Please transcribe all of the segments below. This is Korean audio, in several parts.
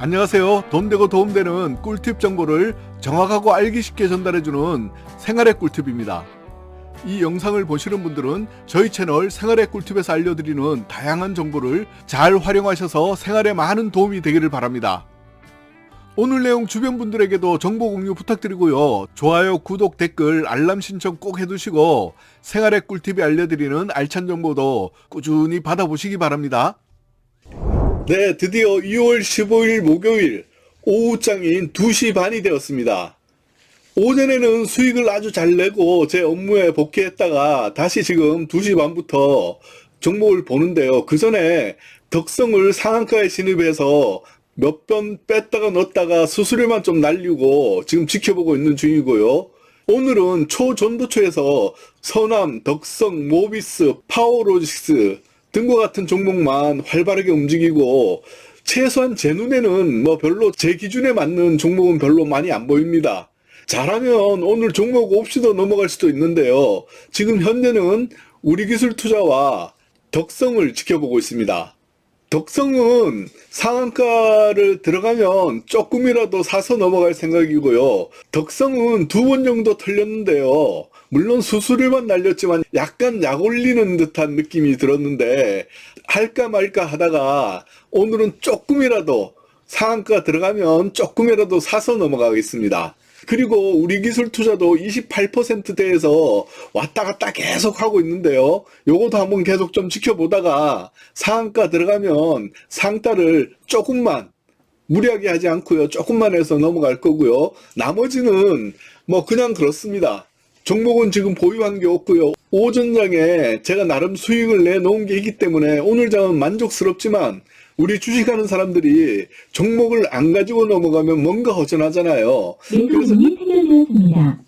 안녕하세요. 돈 되고 도움 되는 꿀팁 정보를 정확하고 알기 쉽게 전달해주는 생활의 꿀팁입니다. 이 영상을 보시는 분들은 저희 채널 생활의 꿀팁에서 알려드리는 다양한 정보를 잘 활용하셔서 생활에 많은 도움이 되기를 바랍니다. 오늘 내용 주변 분들에게도 정보 공유 부탁드리고요. 좋아요, 구독, 댓글, 알람 신청 꼭 해두시고 생활의 꿀팁이 알려드리는 알찬 정보도 꾸준히 받아보시기 바랍니다. 네, 드디어 2월 15일 목요일 오후장인 2시 반이 되었습니다. 오전에는 수익을 아주 잘 내고 제 업무에 복귀했다가 다시 지금 2시 반부터 종목을 보는데요. 그 전에 덕성을 상한가에 진입해서 몇 번 뺐다가 넣었다가 수수료만 좀 날리고 지금 지켜보고 있는 중이고요. 오늘은 초전도초에서 서남, 덕성, 모비스, 파워로직스 등과 같은 종목만 활발하게 움직이고 최소한 제 눈에는 뭐 별로 제 기준에 맞는 종목은 별로 많이 안 보입니다. 잘하면 오늘 종목 없이도 넘어갈 수도 있는데요. 지금 현재는 우리 기술 투자와 덕성을 지켜보고 있습니다. 덕성은 상한가를 들어가면 조금이라도 사서 넘어갈 생각이고요. 덕성은 두 번 정도 털렸는데요. 물론 수수료만 날렸지만 약간 약 올리는 듯한 느낌이 들었는데 할까 말까 하다가 오늘은 조금이라도 상한가 들어가면 조금이라도 사서 넘어가겠습니다. 그리고 우리 기술 투자도 28%대에서 왔다 갔다 계속 하고 있는데요. 요것도 한번 계속 좀 지켜보다가 상한가 들어가면 상따를 조금만 무리하게 하지 않고요. 조금만 해서 넘어갈 거고요. 나머지는 뭐 그냥 그렇습니다. 종목은 지금 보유한 게 없고요. 오전장에 제가 나름 수익을 내놓은 게 있기 때문에 오늘 장은 만족스럽지만 우리 주식하는 사람들이 종목을 안 가지고 넘어가면 뭔가 허전하잖아요. 체결되었습니다.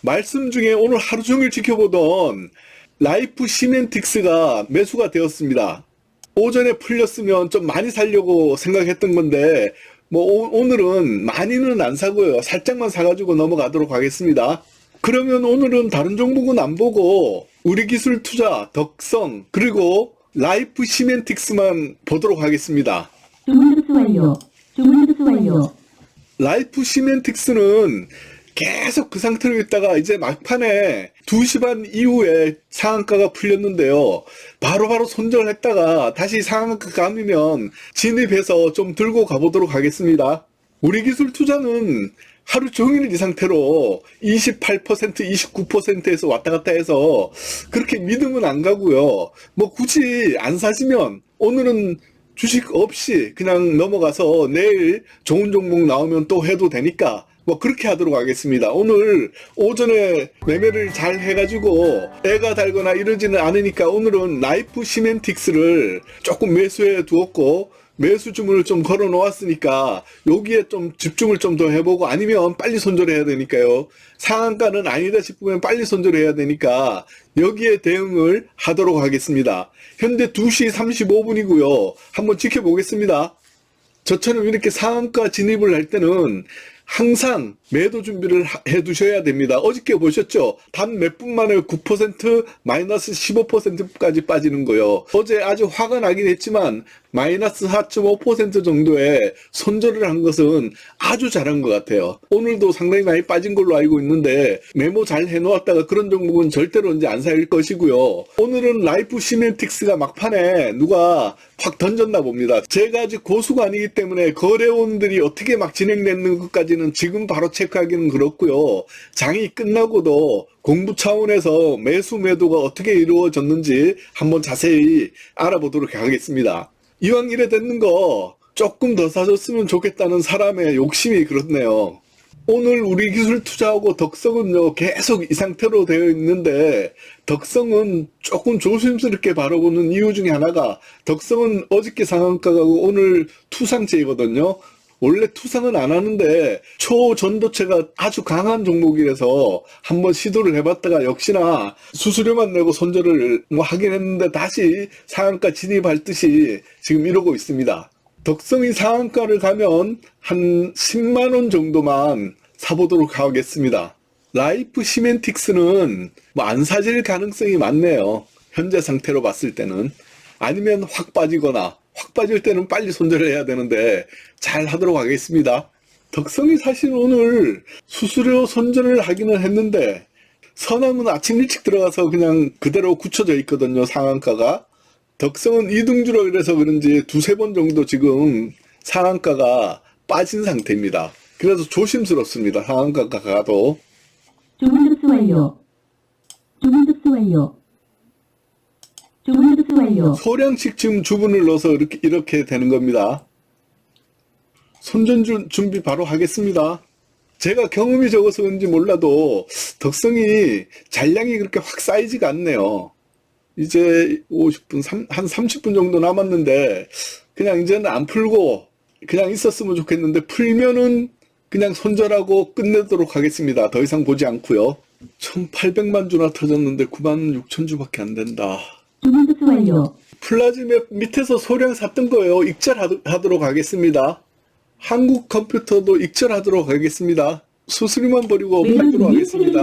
말씀 중에 오늘 하루 종일 지켜보던 라이프 시멘틱스가 매수가 되었습니다. 오전에 풀렸으면 좀 많이 살려고 생각했던 건데 뭐 오, 오늘은 많이는 안 사고요. 살짝만 사가지고 넘어가도록 하겠습니다. 그러면 오늘은 다른 종목은 안 보고 우리 기술 투자, 덕성, 그리고 라이프 시멘틱스만 보도록 하겠습니다. 주문 접수 완료. 주문 접수 완료. 라이프 시멘틱스는 계속 그 상태로 있다가 이제 막판에 2시 반 이후에 상한가가 풀렸는데요. 바로바로 손절했다가 다시 상한가 감으면 진입해서 좀 들고 가보도록 하겠습니다. 우리 기술 투자는 하루 종일 이 상태로 28%, 29%에서 왔다 갔다 해서 그렇게 믿음은 안 가고요. 뭐 굳이 안 사시면 오늘은 주식 없이 그냥 넘어가서 내일 좋은 종목 나오면 또 해도 되니까 뭐 그렇게 하도록 하겠습니다. 오늘 오전에 매매를 잘 해가지고 애가 달거나 이러지는 않으니까 오늘은 라이프 시멘틱스를 조금 매수해 두었고 매수 주문을 좀 걸어 놓았으니까 여기에 좀 집중을 좀 더 해보고 아니면 빨리 손절해야 되니까요. 상한가는 아니다 싶으면 빨리 손절해야 되니까 여기에 대응을 하도록 하겠습니다. 현재 2시 35분이고요. 한번 지켜보겠습니다. 저처럼 이렇게 상한가 진입을 할 때는 항상 매도 준비를 하- 해 두셔야 됩니다. 어저께 보셨죠? 단 몇 분 만에 9% 마이너스 15%까지 빠지는 거요. 어제 아주 화가 나긴 했지만 마이너스 4.5% 정도의 손절을 한 것은 아주 잘한 것 같아요. 오늘도 상당히 많이 빠진 걸로 알고 있는데 메모 잘 해놓았다가 그런 종목은 절대로 이제 안 살 것이고요. 오늘은 라이프 시멘틱스가 막판에 누가 확 던졌나 봅니다. 제가 아직 고수가 아니기 때문에 거래원들이 어떻게 막 진행되는 것까지는 지금 바로 체크하기는 그렇고요. 장이 끝나고도 공부 차원에서 매수 매도가 어떻게 이루어졌는지 한번 자세히 알아보도록 하겠습니다. 이왕 이래 됐는 거 조금 더 사줬으면 좋겠다는 사람의 욕심이 그렇네요. 오늘 우리 기술 투자하고 덕성은요 계속 이 상태로 되어 있는데 덕성은 조금 조심스럽게 바라보는 이유 중에 하나가 덕성은 어저께 상한가가 오늘 투상제이거든요. 원래 투상은 안 하는데 초전도체가 아주 강한 종목이라서 한번 시도를 해봤다가 역시나 수수료만 내고 손절을 뭐 하긴 했는데 다시 상한가 진입할 듯이 지금 이러고 있습니다. 덕성이 상한가를 가면 한 10만 원 정도만 사보도록 하겠습니다. 라이프 시멘틱스는 뭐 안 사질 가능성이 많네요. 현재 상태로 봤을 때는 아니면 확 빠지거나 확 빠질 때는 빨리 손절해야 되는데 잘 하도록 하겠습니다. 덕성이 사실 오늘 수수료 손절을 하기는 했는데 서남은 아침 일찍 들어가서 그냥 그대로 굳혀져 있거든요 상한가가 덕성은 이등주로 그래서 그런지 두세 번 정도 지금 상한가가 빠진 상태입니다. 그래서 조심스럽습니다. 상한가가 가도 주문 접수 완료. 주문 접수 완료. 소량씩 지금 주문을 넣어서 이렇게, 이렇게 되는 겁니다. 손전 주- 준비 바로 하겠습니다. 제가 경험이 적어서 그런지 몰라도 덕성이 잔량이 그렇게 확 쌓이지가 않네요. 이제 50분, 삼- 한 30분 정도 남았는데 그냥 이제는 안 풀고 그냥 있었으면 좋겠는데 풀면은 그냥 손절하고 끝내도록 하겠습니다. 더 이상 보지 않고요. 1800만 주나 터졌는데 9만 6천 주밖에 안 된다. 주문 접수 완료. 플라즈맵 밑에서 소량 샀던 거예요. 익절하도록 하겠습니다. 한국 컴퓨터도 익절하도록 하겠습니다. 수수료만 버리고 팔도록 하겠습니다.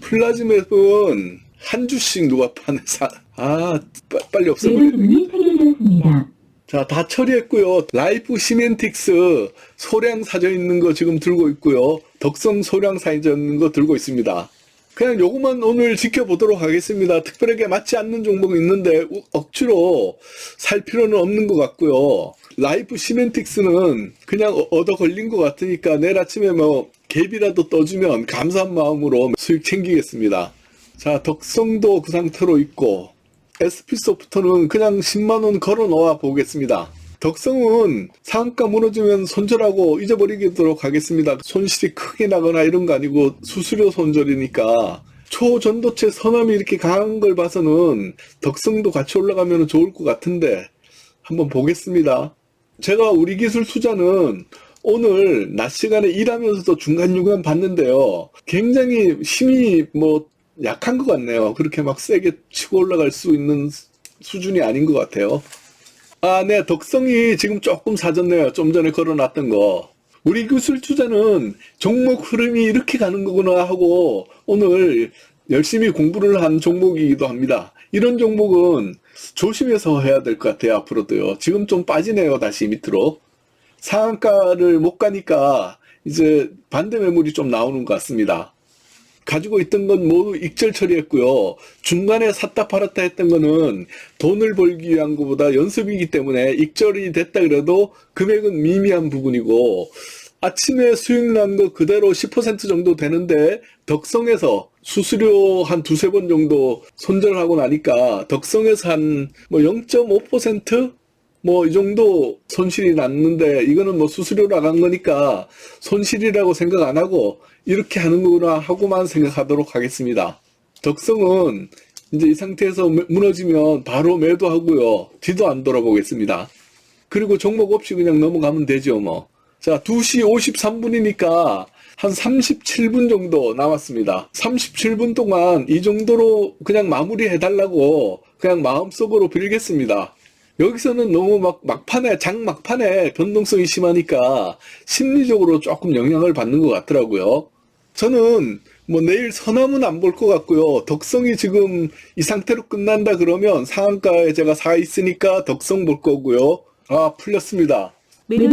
플라즈맵은 한 주씩 누가 파네 사. 아 빠- 빨리. 주문이 체결되었습니다. 자, 다 처리했고요. 라이프 시멘틱스 소량 사져 있는 거 지금 들고 있고요. 덕성 소량 사져 있는 거 들고 있습니다. 그냥 요것만 오늘 지켜보도록 하겠습니다. 특별하게 맞지 않는 종목이 있는데 우- 억지로 살 필요는 없는 것 같고요. 라이프 시멘틱스는 그냥 어- 얻어 걸린 것 같으니까 내일 아침에 뭐 갭이라도 떠주면 감사한 마음으로 수익 챙기겠습니다. 자, 덕성도 그 상태로 있고 SP소프트는 그냥 10만원 걸어 놓아 보겠습니다. 덕성은 상한가 무너지면 손절하고 잊어버리도록 하겠습니다. 손실이 크게 나거나 이런 거 아니고 수수료 손절이니까 초전도체 선암이 이렇게 강한 걸 봐서는 덕성도 같이 올라가면 좋을 것 같은데 한번 보겠습니다. 제가 우리 기술 투자는 오늘 낮 시간에 일하면서도 중간중간 봤는데요. 굉장히 힘이 뭐 약한 것 같네요. 그렇게 막 세게 치고 올라갈 수 있는 수- 수준이 아닌 것 같아요. 아, 네. 덕성이 지금 조금 사졌네요. 좀 전에 걸어놨던 거. 우리 기술 투자는 종목 흐름이 이렇게 가는 거구나 하고 오늘 열심히 공부를 한 종목이기도 합니다. 이런 종목은 조심해서 해야 될 것 같아요. 앞으로도요. 지금 좀 빠지네요. 다시 밑으로. 상한가를 못 가니까 이제 반대 매물이 좀 나오는 것 같습니다. 가지고 있던 건 모두 익절 처리했고요. 중간에 샀다 팔았다 했던 거는 돈을 벌기 위한 것보다 연습이기 때문에 익절이 됐다 그래도 금액은 미미한 부분이고 아침에 수익 난 거 그대로 10% 정도 되는데 덕성에서 수수료 한 두세 번 정도 손절하고 나니까 덕성에서 한 뭐 0.5%? 뭐 이 정도 손실이 났는데 이거는 뭐 수수료 나간 거니까 손실이라고 생각 안 하고 이렇게 하는 거구나 하고만 생각하도록 하겠습니다. 덕성은 이제 이 상태에서 무- 무너지면 바로 매도하고요. 뒤도 안 돌아보겠습니다. 그리고 종목 없이 그냥 넘어가면 되죠, 뭐. 자, 2시 53분이니까 한 37분 정도 남았습니다. 37분 동안 이 정도로 그냥 마무리 해달라고 그냥 마음속으로 빌겠습니다. 여기서는 너무 막 막판에 장 막판에 변동성이 심하니까 심리적으로 조금 영향을 받는 것 같더라고요. 저는 뭐 내일 서남은 안 볼 것 같고요. 덕성이 지금 이 상태로 끝난다 그러면 상한가에 제가 사 있으니까 덕성 볼 거고요. 아 풀렸습니다. 매도.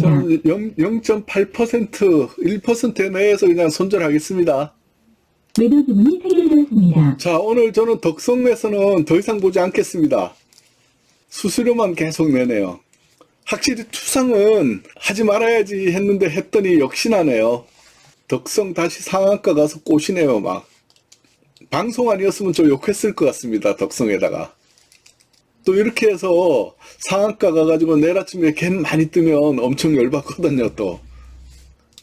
저는 0.8% 1% 내에서 그냥 손절하겠습니다. 매도 주문이 체결되었습니다. 자, 오늘 저는 덕성에서는 더 이상 보지 않겠습니다. 수수료만 계속 내네요. 확실히 투상은 하지 말아야지 했는데 했더니 역시나네요. 덕성 다시 상한가 가서 꼬시네요, 막. 방송 아니었으면 저 욕했을 것 같습니다, 덕성에다가. 또 이렇게 해서 상한가 가가지고 내일 아침에 갭 많이 뜨면 엄청 열받거든요, 또.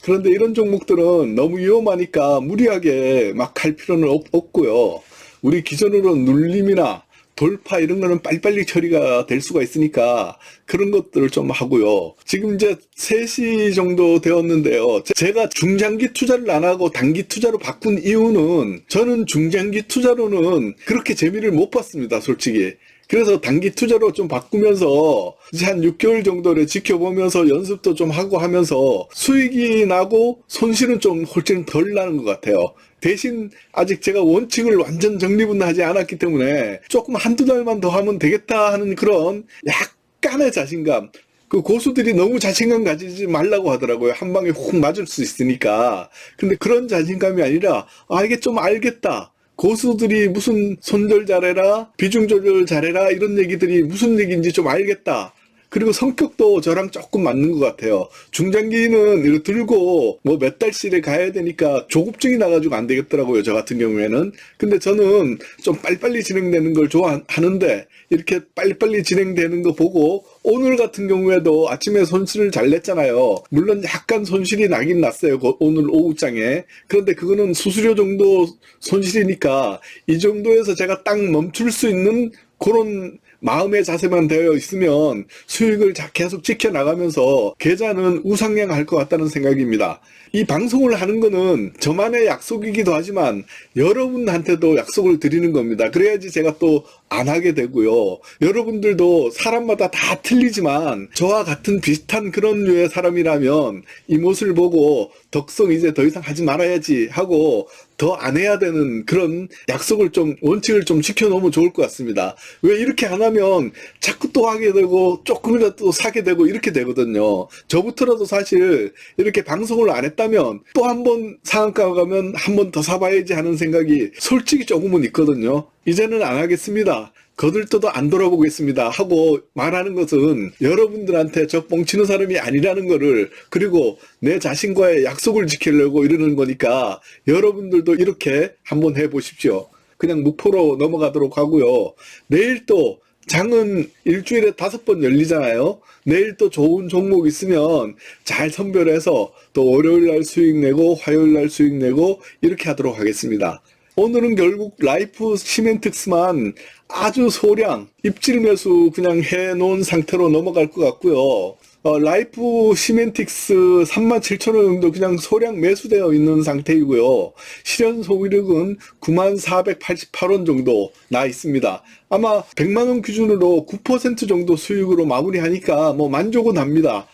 그런데 이런 종목들은 너무 위험하니까 무리하게 막할 필요는 없, 없고요. 우리 기존으로 눌림이나 돌파 이런 거는 빨리빨리 처리가 될 수가 있으니까 그런 것들을 좀 하고요. 지금 이제 3시 정도 되었는데요. 제- 제가 중장기 투자를 안 하고 단기 투자로 바꾼 이유는 저는 중장기 투자로는 그렇게 재미를 못 봤습니다, 솔직히. 그래서 단기 투자로 좀 바꾸면서 이제 한 6개월 정도를 지켜보면서 연습도 좀 하고 하면서 수익이 나고 손실은 좀 훨씬 덜 나는 것 같아요. 대신 아직 제가 원칙을 완전 정립은 하지 않았기 때문에 조금 한두 달만 더 하면 되겠다 하는 그런 약간의 자신감. 그 고수들이 너무 자신감 가지지 말라고 하더라고요. 한 방에 훅 맞을 수 있으니까. 근데 그런 자신감이 아니라, 아, 이게 좀 알겠다. 고수들이 무슨 손절 잘해라, 비중 조절 잘해라, 이런 얘기들이 무슨 얘기인지 좀 알겠다. 그리고 성격도 저랑 조금 맞는 것 같아요. 중장기는 이거 들고 뭐 몇 달씩에 가야 되니까 조급증이 나가지고 안 되겠더라고요. 저 같은 경우에는. 근데 저는 좀 빨리빨리 진행되는 걸 좋아하는데 이렇게 빨리빨리 진행되는 거 보고 오늘 같은 경우에도 아침에 손실을 잘 냈잖아요. 물론 약간 손실이 나긴 났어요. 그 오늘 오후장에. 그런데 그거는 수수료 정도 손실이니까 이 정도에서 제가 딱 멈출 수 있는 그런 마음의 자세만 되어 있으면 수익을 자- 계속 지켜나가면서 계좌는 우상향할 것 같다는 생각입니다. 이 방송을 하는 거는 저만의 약속이기도 하지만 여러분한테도 약속을 드리는 겁니다. 그래야지 제가 또안 하게 되고요. 여러분들도 사람마다 다 틀리지만 저와 같은 비슷한 그런 류의 사람이라면 이 모습을 보고 덕성 이제 더 이상 하지 말아야지 하고 더 안 해야 되는 그런 약속을 좀 원칙을 좀 지켜놓으면 좋을 것 같습니다. 왜 이렇게 안 하면 자꾸 또 하게 되고 조금이라도 또 사게 되고 이렇게 되거든요. 저부터라도 사실 이렇게 방송을 안 했다면 또 한 번 상한가 가면 한 번 더 사봐야지 하는 생각이 솔직히 조금은 있거든요. 이제는 안 하겠습니다. 거들떠도 안 돌아보겠습니다. 하고 말하는 것은 여러분들한테 저 뻥치는 사람이 아니라는 거를 그리고 내 자신과의 약속을 지키려고 이러는 거니까 여러분들도 이렇게 한번 해보십시오. 그냥 무포로 넘어가도록 하고요. 내일 또 장은 일주일에 다섯 번 열리잖아요. 내일 또 좋은 종목 있으면 잘 선별해서 또 월요일 날 수익 내고 화요일 날 수익 내고 이렇게 하도록 하겠습니다. 오늘은 결국 라이프 시멘틱스만 아주 소량 입질 매수 그냥 해놓은 상태로 넘어갈 것 같고요. 어, 라이프 시멘틱스 37,000원 정도 그냥 소량 매수되어 있는 상태이고요. 실현 소비력은 9488원 정도 나 있습니다. 아마 100만원 기준으로 9% 정도 수익으로 마무리하니까 뭐 만족은 합니다.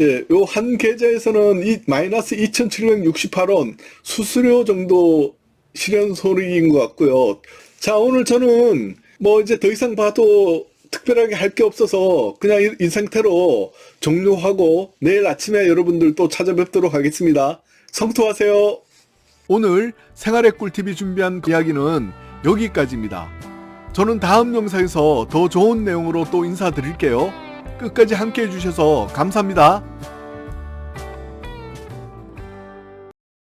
예, 요 한 계좌에서는 이 마이너스 2,768원 수수료 정도 실현 소득인 것 같고요. 자, 오늘 저는 뭐 이제 더 이상 봐도 특별하게 할 게 없어서 그냥 이, 이 상태로 종료하고 내일 아침에 여러분들 또 찾아뵙도록 하겠습니다. 성투하세요. 오늘 생활의 꿀팁이 준비한 이야기는 여기까지입니다. 저는 다음 영상에서 더 좋은 내용으로 또 인사드릴게요. 끝까지 함께 해주셔서 감사합니다.